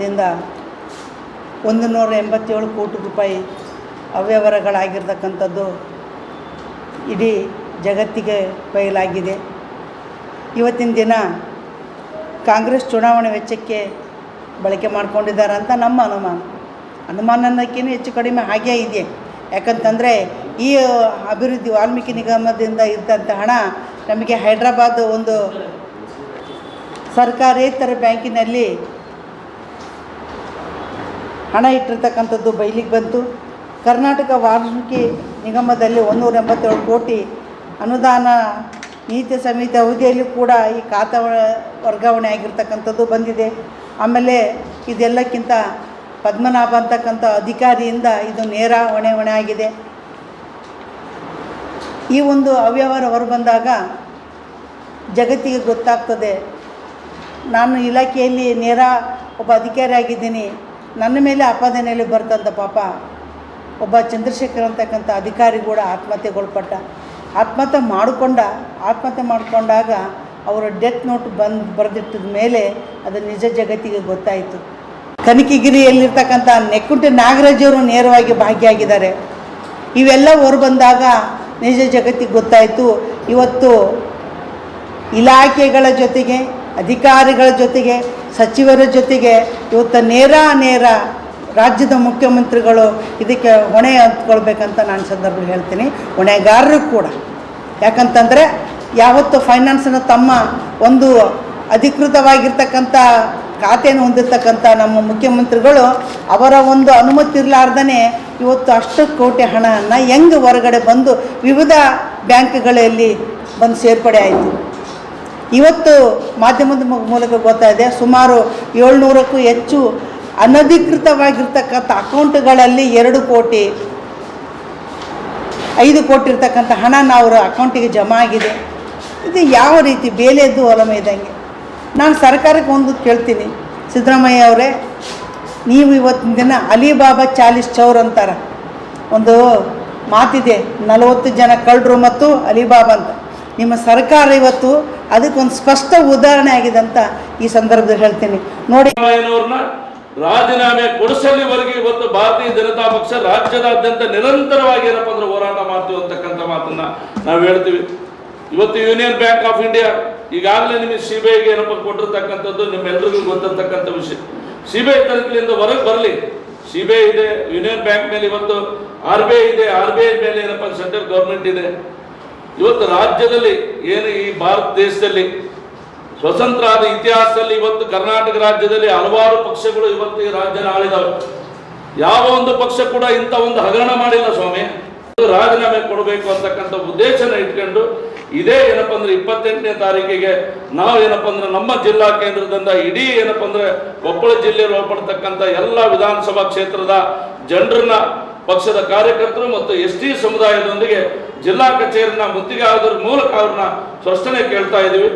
ದಿಂದ ಒಂದು ನೂರ ಎಂಬತ್ತೇಳು ಕೋಟಿ ರೂಪಾಯಿ ಅವ್ಯವಹಾರಗಳಾಗಿರ್ತಕ್ಕಂಥದ್ದು ಇಡೀ ಜಗತ್ತಿಗೆ ಬಯಲಾಗಿದೆ. ಇವತ್ತಿನ ದಿನ ಕಾಂಗ್ರೆಸ್ ಚುನಾವಣೆ ವೆಚ್ಚಕ್ಕೆ ಬಳಕೆ ಮಾಡಿಕೊಂಡಿದ್ದಾರೆ ಅಂತ ನಮ್ಮ ಅನುಮಾನ. ಅನುಮಾನ ಹೆಚ್ಚು ಕಡಿಮೆ ಹಾಗೇ ಇದೆ. ಯಾಕಂತಂದರೆ ಈ ಅಭಿವೃದ್ಧಿ ವಾಲ್ಮೀಕಿ ನಿಗಮದಿಂದ ಇದ್ದಂಥ ಹಣ ನಮಗೆ ಹೈದ್ರಾಬಾದ್ ಒಂದು ಸರ್ಕಾರೇತರ ಬ್ಯಾಂಕಿನಲ್ಲಿ ಹಣ ಇಟ್ಟಿರ್ತಕ್ಕಂಥದ್ದು ಬಯಲಿಗೆ ಬಂತು. ಕರ್ನಾಟಕ ವಾಲ್ಮೀಕಿ ನಿಗಮದಲ್ಲಿ ಒಂದೂರ ಎಂಬತ್ತೇಳು ಕೋಟಿ ಅನುದಾನ ನೀತಿ ಸಮಿತಿ ಅವಧಿಯಲ್ಲಿ ಕೂಡ ಈ ಖಾತಾ ವರ್ಗಾವಣೆ ಆಗಿರ್ತಕ್ಕಂಥದ್ದು ಬಂದಿದೆ. ಆಮೇಲೆ ಇದೆಲ್ಲಕ್ಕಿಂತ ಪದ್ಮನಾಭ ಅಂತಕ್ಕಂಥ ಅಧಿಕಾರಿಯಿಂದ ಇದು ನೇರ ಹೊಣೆ ಹೊಣೆ ಆಗಿದೆ. ಈ ಒಂದು ಅವ್ಯವಹಾರ ಹೊರಬಂದಾಗ ಜಗತ್ತಿಗೆ ಗೊತ್ತಾಗ್ತದೆ. ನಾನು ಇಲಾಖೆಯಲ್ಲಿ ನೇರ ಒಬ್ಬ ಅಧಿಕಾರಿ ಆಗಿದ್ದೀನಿ ನನ್ನ ಮೇಲೆ ಆಪಾದನೆಯಲ್ಲಿ ಬರ್ತಂತ ಪಾಪ. ಒಬ್ಬ ಚಂದ್ರಶೇಖರ್ ಅಂತಕ್ಕಂಥ ಅಧಿಕಾರಿ ಕೂಡ ಆತ್ಮಹತ್ಯೆಗೊಳಪಟ್ಟ. ಆತ್ಮಹತ್ಯೆ ಮಾಡಿಕೊಂಡ, ಆತ್ಮಹತ್ಯೆ ಮಾಡಿಕೊಂಡಾಗ ಅವರ ಡೆತ್ ನೋಟ್ ಬಂದು, ಬರೆದಿಟ್ಟದ ಮೇಲೆ ಅದು ನಿಜ ಜಗತ್ತಿಗೆ ಗೊತ್ತಾಯಿತು. ಕನಕಗಿರಿಯಲ್ಲಿರ್ತಕ್ಕಂಥ ನೆಕ್ಕುಂಟೆ ನಾಗರಾಜವರು ನೇರವಾಗಿ ಭಾಗಿಯಾಗಿದ್ದಾರೆ. ಇವೆಲ್ಲ ಹೊರಬಂದಾಗ ನಿಜ ಜಗತ್ತಿಗೆ ಗೊತ್ತಾಯಿತು. ಇವತ್ತು ಇಲಾಖೆಗಳ ಜೊತೆಗೆ, ಅಧಿಕಾರಿಗಳ ಜೊತೆಗೆ, ಸಚಿವರ ಜೊತೆಗೆ ಇವತ್ತು ನೇರ ನೇರ ರಾಜ್ಯದ ಮುಖ್ಯಮಂತ್ರಿಗಳು ಇದಕ್ಕೆ ಹೊಣೆ ಹತ್ಕೊಳ್ಬೇಕಂತ ನಾನು ಸಂದರ್ಭದಲ್ಲಿ ಹೇಳ್ತೀನಿ. ಹೊಣೆಗಾರರು ಕೂಡ. ಯಾಕಂತಂದರೆ ಯಾವತ್ತು ಫೈನಾನ್ಸನ್ನು ತಮ್ಮ ಒಂದು ಅಧಿಕೃತವಾಗಿರ್ತಕ್ಕಂಥ ಖಾತೆಯನ್ನು ಹೊಂದಿರತಕ್ಕಂಥ ನಮ್ಮ ಮುಖ್ಯಮಂತ್ರಿಗಳು ಅವರ ಒಂದು ಅನುಮತಿ ಇರಲಾರ್ದೇ ಇವತ್ತು ಅಷ್ಟು ಕೋಟಿ ಹಣವನ್ನು ಹೆಂಗೆ ಹೊರಗಡೆ ಬಂದು ವಿವಿಧ ಬ್ಯಾಂಕ್ಗಳಲ್ಲಿ ಬಂದು ಸೇರ್ಪಡೆ ಆಯಿತು. ಇವತ್ತು ಮಾಧ್ಯಮದ ಮೂಲಕ ಗೊತ್ತಾಯಿದೆ ಸುಮಾರು ಏಳ್ನೂರಕ್ಕೂ ಹೆಚ್ಚು ಅನಧಿಕೃತವಾಗಿರ್ತಕ್ಕಂಥ ಅಕೌಂಟ್ಗಳಲ್ಲಿ ಎರಡು ಕೋಟಿ, ಐದು ಕೋಟಿ ಇರ್ತಕ್ಕಂಥ ಹಣ ನಾವು ಅವ್ರ ಅಕೌಂಟಿಗೆ ಜಮಾ ಆಗಿದೆ. ಇದು ಯಾವ ರೀತಿ ಬೇಲೆದ್ದು ಒಲಮೆ ಇದ್ದಂಗೆ? ನಾನು ಸರ್ಕಾರಕ್ಕೆ ಒಂದು ಕೇಳ್ತೀನಿ. ಸಿದ್ದರಾಮಯ್ಯ ಅವರೇ, ನೀವು ಇವತ್ತಿನ ದಿನ ಅಲಿಬಾಬಾ ಚಾಲಿಸ್ ಚೌರ್ ಅಂತಾರೆ. ಒಂದು ಮಾತಿದೆ, ನಲವತ್ತು ಜನ ಕಳ್ಳರು ಮತ್ತು ಅಲಿಬಾಬಾ ಅಂತ. ನಿಮ್ಮ ಸರ್ಕಾರ ಇವತ್ತು ಅದಕ್ಕೊಂದು ಸ್ಪಷ್ಟ ಉದಾಹರಣೆ ಆಗಿದೆ ಅಂತ ಈ ಸಂದರ್ಭದಲ್ಲಿ ಹೇಳ್ತೀನಿ. ನೋಡಿ. ರಾಜೀನಾಮೆ ಕೊಡಿಸಲಿವರೆಗೆ ಇವತ್ತು ಭಾರತೀಯ ಜನತಾ ಪಕ್ಷ ರಾಜ್ಯದಾದ್ಯಂತ ನಿರಂತರವಾಗಿ ಏನಪ್ಪ ಅಂದ್ರೆ ಹೋರಾಟ ಮಾಡ್ತೀವಿ ಅಂತಕ್ಕಂಥ ಮಾತನ್ನ ನಾವು ಹೇಳ್ತೀವಿ. ಇವತ್ತು ಯೂನಿಯನ್ ಬ್ಯಾಂಕ್ ಆಫ್ ಇಂಡಿಯಾ ಈಗಾಗಲೇ ನಿಮಗೆ ಸಿ ಬಿ ಐಗೆ ಏನಪ್ಪ ಕೊಟ್ಟಿರ್ತಕ್ಕಂಥದ್ದು ನಿಮ್ಮೆಲ್ಲರಿಗೂ ಗೊತ್ತಿರ್ತಕ್ಕಂಥ ವಿಷಯ. ಸಿ ಬಿ ಐ ತನಿಖೆಯಿಂದ ಹೊರಗೆ ಬರಲಿ. ಸಿ ಬಿ ಐ ಇದೆ, ಯೂನಿಯನ್ ಬ್ಯಾಂಕ್ ಮೇಲೆ ಇವತ್ತು ಆರ್ ಬಿ ಐ ಇದೆ, ಆರ್ ಬಿ ಐ ಮೇಲೆ ಏನಪ್ಪ ಸೆಂಟ್ರಲ್ ಗೌರ್ಮೆಂಟ್ ಇದೆ. ಇವತ್ತು ರಾಜ್ಯದಲ್ಲಿ ಏನು ಈ ಭಾರತ ದೇಶದಲ್ಲಿ ಸ್ವತಂತ್ರ ಆದ ಇತಿಹಾಸದಲ್ಲಿ ಇವತ್ತು ಕರ್ನಾಟಕ ರಾಜ್ಯದಲ್ಲಿ ಹಲವಾರು ಪಕ್ಷಗಳು ಇವತ್ತು ಈ ರಾಜ್ಯನ ಆಳಿದವೆ. ಯಾವ ಒಂದು ಪಕ್ಷ ಕೂಡ ಇಂಥ ಒಂದು ಹಗರಣ ಮಾಡಿಲ್ಲ ಸ್ವಾಮಿ. ರಾಜೀನಾಮೆ ಕೊಡಬೇಕು ಅಂತಕ್ಕಂಥ ಉದ್ದೇಶನ ಇಟ್ಕೊಂಡು ಇದೇ ಏನಪ್ಪ ಅಂದ್ರೆ ಇಪ್ಪತ್ತೆಂಟನೇ ತಾರೀಕಿಗೆ ನಾವು ಏನಪ್ಪ ಅಂದ್ರೆ ನಮ್ಮ ಜಿಲ್ಲಾ ಕೇಂದ್ರದಿಂದ ಇಡೀ ಏನಪ್ಪ ಅಂದ್ರೆ ಕೊಪ್ಪಳ ಜಿಲ್ಲೆಯಲ್ಲಿ ಒಳಪಡ್ತಕ್ಕಂಥ ಎಲ್ಲ ವಿಧಾನಸಭಾ ಕ್ಷೇತ್ರದ ಜನರನ್ನ ಪಕ್ಷದ ಕಾರ್ಯಕರ್ತರು ಮತ್ತು ಎಸ್ ಟಿ ಸಮುದಾಯದೊಂದಿಗೆ ಜಿಲ್ಲಾ ಕಚೇರಿನ ಮುತ್ತಿಗೆ ಆಗೋದ್ರ ಮೂಲಕ ಅವ್ರನ್ನ ಸ್ಪಷ್ಟನೆ ಕೇಳ್ತಾ ಇದೀವಿ